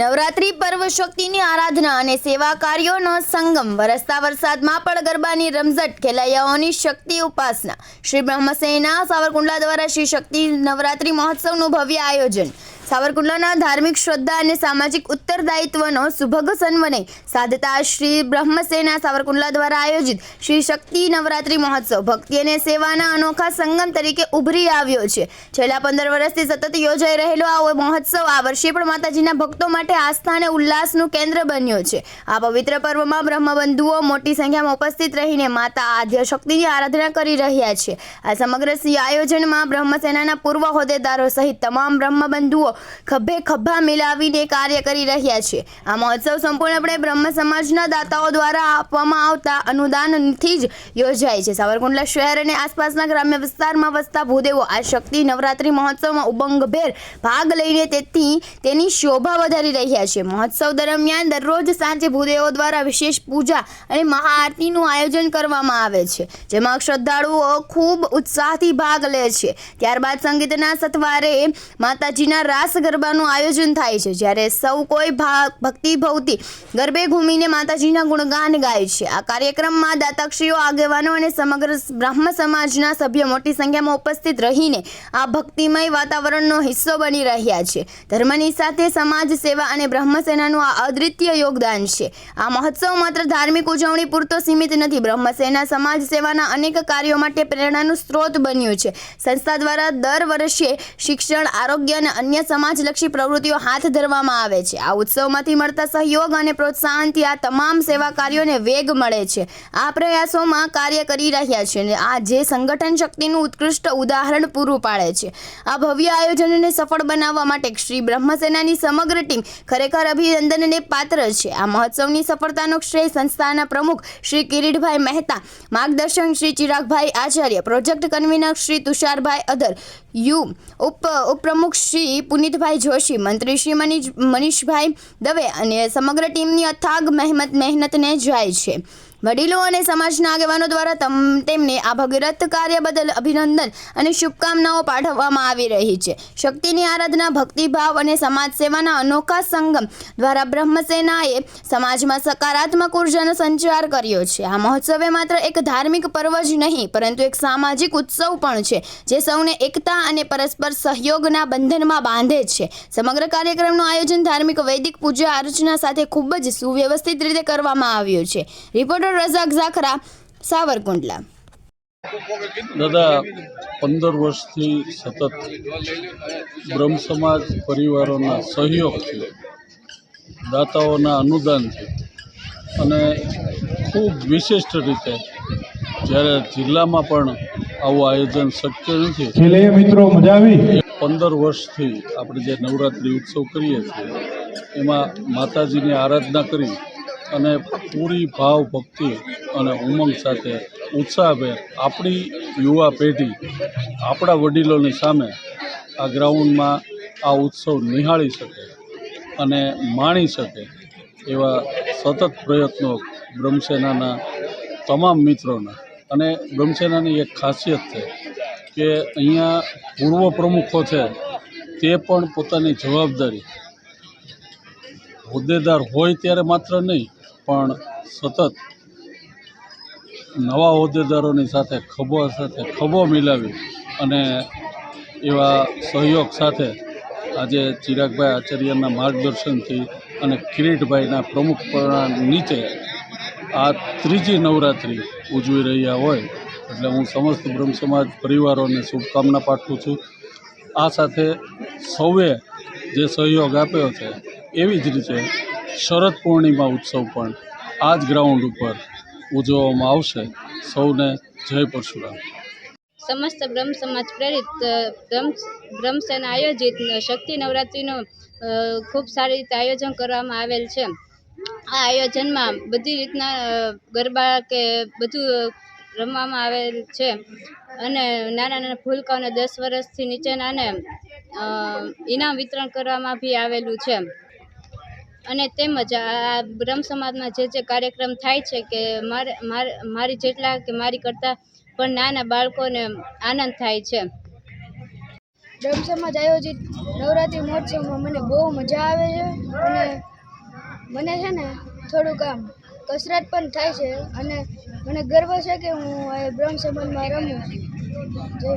નવરાત્રી પર્વ શક્તિની આરાધના અને સેવા કાર્યોનો સંગમ. વરસતા વરસાદમાં પણ ગરબાની રમઝટ, ખેલૈયાઓની શક્તિ ઉપાસના. શ્રી બ્રહ્મસેના સાવરકુંડલા દ્વારા શ્રી શક્તિ નવરાત્રી મહોત્સવનું ભવ્ય આયોજન સાવરકુંડલાના ધાર્મિક શ્રદ્ધા અને સામાજિક ઉત્તરદાયિત્વનો સુભગ સન્વનય સાધતા શ્રી બ્રહ્મસેના સાવરકુંડલા દ્વારા આયોજિત શ્રી શક્તિ નવરાત્રી મહોત્સવ ભક્તિ અને સેવાના અનોખા સંગમ તરીકે ઉભરી આવ્યો છે. છેલ્લા પંદર વર્ષથી સતત યોજાઈ રહેલો આ મહોત્સવ આ વર્ષે પણ માતાજીના ભક્તો માટે આસ્થા અને ઉલ્લાસનું કેન્દ્ર બન્યો છે. આ પવિત્ર પર્વમાં બ્રહ્મબંધુઓ મોટી સંખ્યામાં ઉપસ્થિત રહીને માતા આદ્ય શક્તિની આરાધના કરી રહ્યા છે. આ સમગ્ર આયોજનમાં બ્રહ્મસેનાના પૂર્વ હોદ્દેદારો સહિત તમામ બ્રહ્મબંધુઓ ખભે ખભા મિલાવીને કાર્ય કરી રહ્યા છે. આ મહોત્સવ સંપૂર્ણપણે બ્રહ્મ સમાજના દાતાઓ દ્વારા આપવામાં આવતા અનુદાનથી જ યોજાય છે. સાવરકુંડલા શહેર અને આસપાસના ગ્રામ્ય વિસ્તારમાં વસતા ભૂદેવો આ શક્તિ નવરાત્રી મહોત્સવમાં ઉબંગભેર ભાગ લઈને તેથી તેની શોભા વધારી રહ્યા છે. મહોત્સવ દરમિયાન દરરોજ સાંજે ભૂદેવો દ્વારા વિશેષ પૂજા અને મહાઆરતીનું આયોજન કરવામાં આવે છે, જેમાં શ્રદ્ધાળુઓ ખૂબ ઉત્સાહથી ભાગ લે છે. ત્યારબાદ સંગીતના સથવારે માતાજીના રાસ ગરબાનું આયોજન થાય છે, જ્યારે સૌ કોઈ ભાગ ભક્તિભાવથી ગરબે ઘૂમીને માતાજીના ગુણગાન ગાય છે. આ કાર્યક્રમમાં દાતાક્ષીઓ આગેવાનો અને સમગ્ર બ્રહ્મ સમાજના સભ્યો મોટી સંખ્યામાં ઉપસ્થિત રહીને આ ભક્તિમય વાતાવરણનો હિસ્સો બની રહ્યા છે. ધર્મની સાથે સમાજ સેવા અને બ્રહ્મસેનાનું આ અદ્વિતીય યોગદાન છે. આ મહોત્સવ માત્ર ધાર્મિક ઉજવણી પૂરતો સીમિત નથી બ્રહ્મસેના સમાજ સેવાના અનેક કાર્યો માટે પ્રેરણાનું સ્ત્રોત બન્યું છે. સંસ્થા દ્વારા દર વર્ષે શિક્ષણ, આરોગ્ય અને અન્ય સમાજલક્ષી પ્રવૃત્તિઓ હાથ ધરવામાં આવે છે. આ ઉત્સવમાંથી મળતા સહયોગ અને પ્રોત્સાહનથી આ તમામ સેવા કાર્યોને વેગ મળે છે. આ પ્રયાસોમાં કાર્ય કરી રહ્યા છે અને આ જે સંગઠન શક્તિનું ઉત્કૃષ્ટ ઉદાહરણ પૂરું પાડે છે. આ ભવ્ય આયોજનને સફળ બનાવવા માટે શ્રી બ્રહ્મસેનાની સમગ્ર ટીમ ખરેખર અભિનંદનને પાત્ર છે. આ મહોત્સવની સફળતાનો શ્રેય સંસ્થાના પ્રમુખ શ્રી કિરીટભાઈ મહેતા માર્ગદર્શન શ્રી ચિરાગભાઈ આચાર્ય, પ્રોજેક્ટ કન્વીનર શ્રી તુષારભાઈ અધર યુ ઉપ ઉપપ્રમુખ શ્રી પુનિતભાઈ જોશી, મંત્રી શ્રી મનીષ મનીષભાઈ દવે અને સમગ્ર ટીમની અથાગ મહેનત મહેનતને જાય છે. વડીલો અને સમાજના આગેવાનો દ્વારા તમ- તેમને આ ભગીરથ કાર્ય બદલ અભિનંદન અને શુભકામનાઓ પાઠવવામાં આવી રહી છે. શક્તિની આરાધના, ભક્તિભાવ અને સમાજ સેવાના અનોખા સંગમ દ્વારા બ્રહ્મસેનાએ સમાજમાં સકારાત્મક ઉર્જાનો સંચાર કર્યો છે. આ મહોત્સવે માત્ર એક ધાર્મિક પર્વ જ નહીં, પરંતુ એક સામાજિક ઉત્સવ પણ છે, જે સૌને એકતા અને પરસ્પર સહયોગના બંધનમાં બાંધે છે. સમગ્ર કાર્યક્રમનું આયોજન ધાર્મિક વૈદિક પૂજા અર્ચના સાથે ખૂબ જ સુવ્યવસ્થિત રીતે કરવામાં આવ્યું છે. રિપોર્ટર રઝાક ઝાખરા સાવરકુંડલા. દાદા પંદર વર્ષથી સતત બ્રહ્મ સમાજ પરિવારોના સહયોગથી દાતાઓના અનુદાનથી અને ખૂબ વિશિષ્ટ રીતે જ્યારે જિલ્લામાં પણ આવું આયોજન શક્ય નથી મિત્રો મજા આવી. પંદર વર્ષથી આપણે જે નવરાત્રિ ઉત્સવ કરીએ છીએ એમાં માતાજીની આરાધના કરી અને પૂરી ભાવ ભક્તિ અને ઉમંગ સાથે ઉત્સાહભેર આપણી યુવા પેઢી, આપણા વડીલોની સામે આ ગ્રાઉન્ડમાં આ ઉત્સવ નિહાળી શકે અને માણી શકે એવા સતત પ્રયત્નો બ્રહ્મસેનાના તમામ મિત્રોના. અને બ્રહ્મસેનાની એક ખાસિયત છે કે અહીંયા પૂર્વ પ્રમુખો છે તે પણ પોતાની જવાબદારી, હોદ્દેદાર હોય ત્યારે માત્ર નહીં પણ સતત નવા હોદ્દેદારોની સાથે ખભો સાથે ખભો મિલાવી અને એવા સહયોગ સાથે આજે ચિરાગભાઈ આચાર્યના માર્ગદર્શનથી અને કિરીટભાઈના પ્રમુખપણા નીચે આ ત્રીજી નવરાત્રિ ઉજવી રહ્યા હોય એટલે હું સમસ્ત બ્રહ્મ સમાજ પરિવારોને શુભકામના પાઠવું છું. આ સાથે સૌએ જે સહયોગ આપ્યો છે એવી જ રીતે શરદ પૂર્ણિમા ઉત્સવ પણ આ જ ગ્રાઉન્ડ ઉપર ઉજવવામાં આવશે. સૌને જય પરશુરામ. સમસ્ત બ્રહ્મ સમાજ પ્રેરિત બ્રહ્મ આયોજિત શક્તિ નવરાત્રિનું ખૂબ સારી રીતે આયોજન કરવામાં આવેલ છે. આ આયોજનમાં બધી રીતના ગરબા કે બધું રમવામાં આવેલ છે. અને નાના નાના ભૂલકાઓને દસ વર્ષથી નીચેનાને ઇનામ વિતરણ કરવામાં બી આવેલું છે. અને તેમજ આ બ્રહ્મ સમાજમાં જે જે કાર્યક્રમ થાય છે કે મારે મારે જેટલા કે મારી કરતાં પણ નાના બાળકોને આનંદ થાય છે. બ્રહ્મ સમાજ આયોજિત નવરાત્રિ મહોત્સવમાં મને બહુ મજા આવે છે અને મને છે ને થોડુંક આમ કસરત પણ થાય છે અને મને ગર્વ છે કે હું બ્રહ્મ સમાજમાં રમું છું. જય